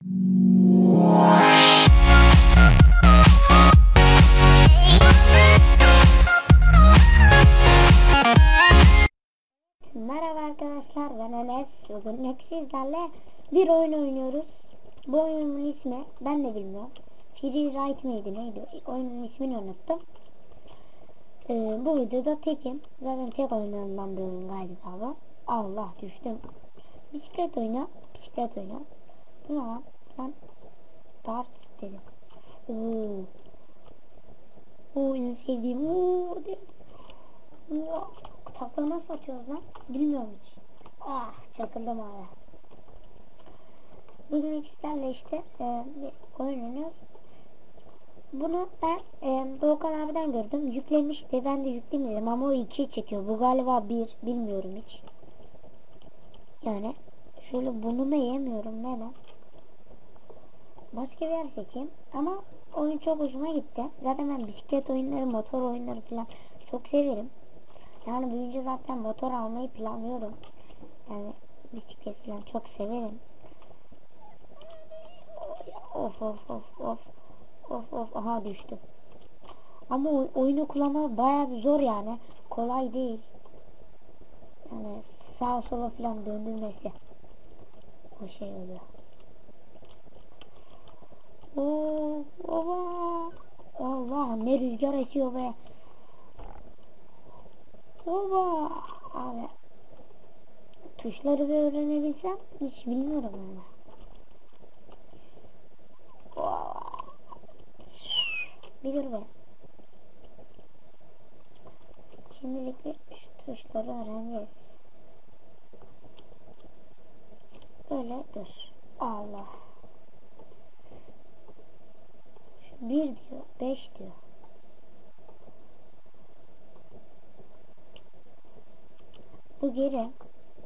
Merhaba arkadaşlar ben Enes. Bugün sizlerle bir oyun oynuyoruz. Bu oyunun ismi ben de bilmiyorum. Free Ride miydi neydi? Oyunun ismini unuttum. Ee, bu videoda tekim. Zaten tek oynanan bir oyun galiba bu. Allah düştüm. Bisiklet oyna. Bisiklet oyna. Bu ne lan? Ben darts dedim. Oo. Oo en sevdiğim. Oo dedim. Takla nasıl atıyoruz lan? Bilmiyorum hiç. Ah çakıldım hala. Bugün ikizlerle işte e, bir oyun oynuyoruz. Bunu ben e, Doğukan abiden gördüm. Yüklemişti. Ben de yüklemedim ama o 2 çekiyor. Bu galiba 1. Bilmiyorum hiç. Yani şöyle bunu da yemiyorum. Neden? Başka bir yer seçeyim. Ama oyun çok hoşuma gitti. Zaten ben bisiklet oyunları, motor oyunları falan çok severim. Yani büyüyünce zaten motor almayı planlıyorum. Yani bisiklet falan çok severim. Of of of of. Of of aha düştüm. Ama oy- oyunu kullanmak bayağı bir zor yani. Kolay değil. Yani sağa sola falan döndürmesi. O şey oluyor. Oo, baba. Allah ne rüzgar esiyor be. Baba. Abi. Tuşları bir öğrenebilsem hiç bilmiyorum. Bir dur be. Şimdilik bir şu tuşları öğreneceğiz. Böyle dur. Allah. Şu bir diyor. Beş diyor. Bu geri.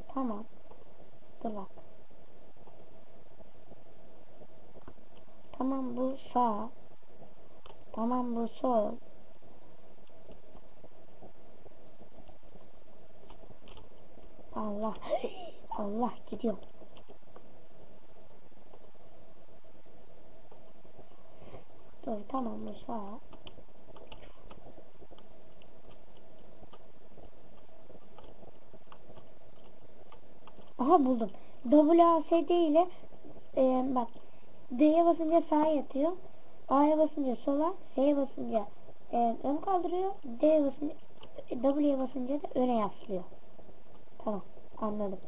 Tamam. Dur bak. Tamam bu sağ. Tamam bu sol. Allah. Allah gidiyor. Dur tamam bu sağ. Aha buldum. WASD ile e, bak D'ye basınca sağa yatıyor. A'ya basınca sola, S'ye basınca e, ön kaldırıyor. D'ye basınca W'ye basınca da öne yaslıyor. Tamam anladım.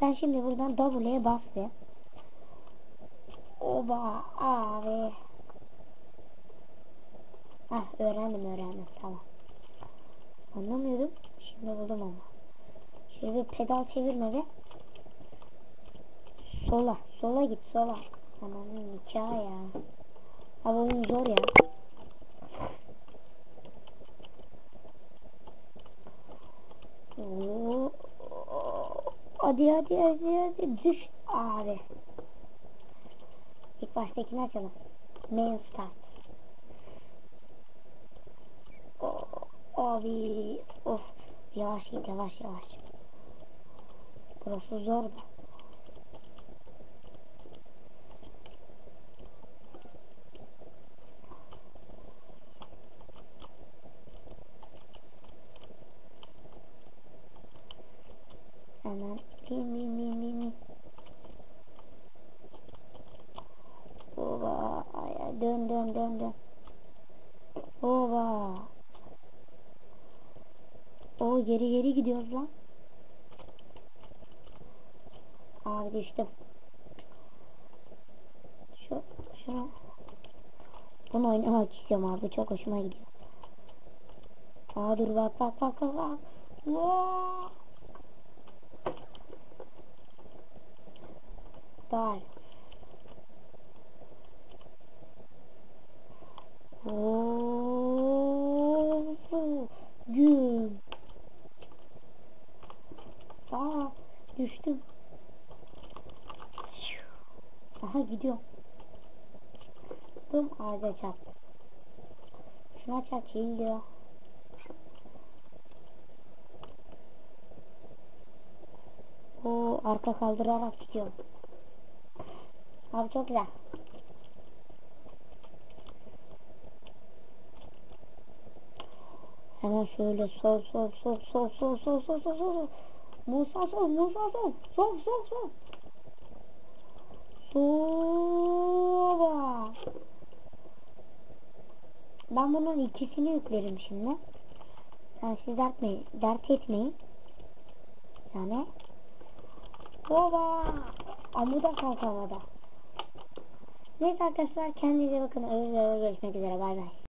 Ben şimdi buradan W'ye bas be. Oba abi. Ah öğrendim öğrendim tamam. Anlamıyordum. Şimdi buldum ama. Şöyle pedal çevirme be. Sola. Sola git sola. Aman nikah ya. Abi oyun zor ya. Oo. Hadi hadi hadi hadi düş abi. İlk baştakini açalım. Main start. O, abi of yavaş git yavaş yavaş. Burası zor da. Hemen bin bin bin bin bin. Oba dön dön dön dön. Oba. O geri geri gidiyoruz lan. Abi düştüm. Şu şuna. Bunu oynamak istiyorum abi. Çok hoşuma gidiyor. Aa dur bak bak bak bak bak. Wow. Oo, güm. Aa, düştüm. Aha gidiyor. Bum ağaca çarptı. Şuna çarpayım diyor. O arka kaldırarak gidiyor. Abi çok güzel. Hemen şöyle sol sol sol sol sol sol sol sol sol. Musa sol Musa sol sol sol sol. Ben bunun ikisini yüklerim şimdi. Yani siz dert, etmeyin, dert etmeyin. Yani. Oba. Amuda kalk havada. Neyse arkadaşlar kendinize bakın. Öyle görüşmek üzere. Bay bay.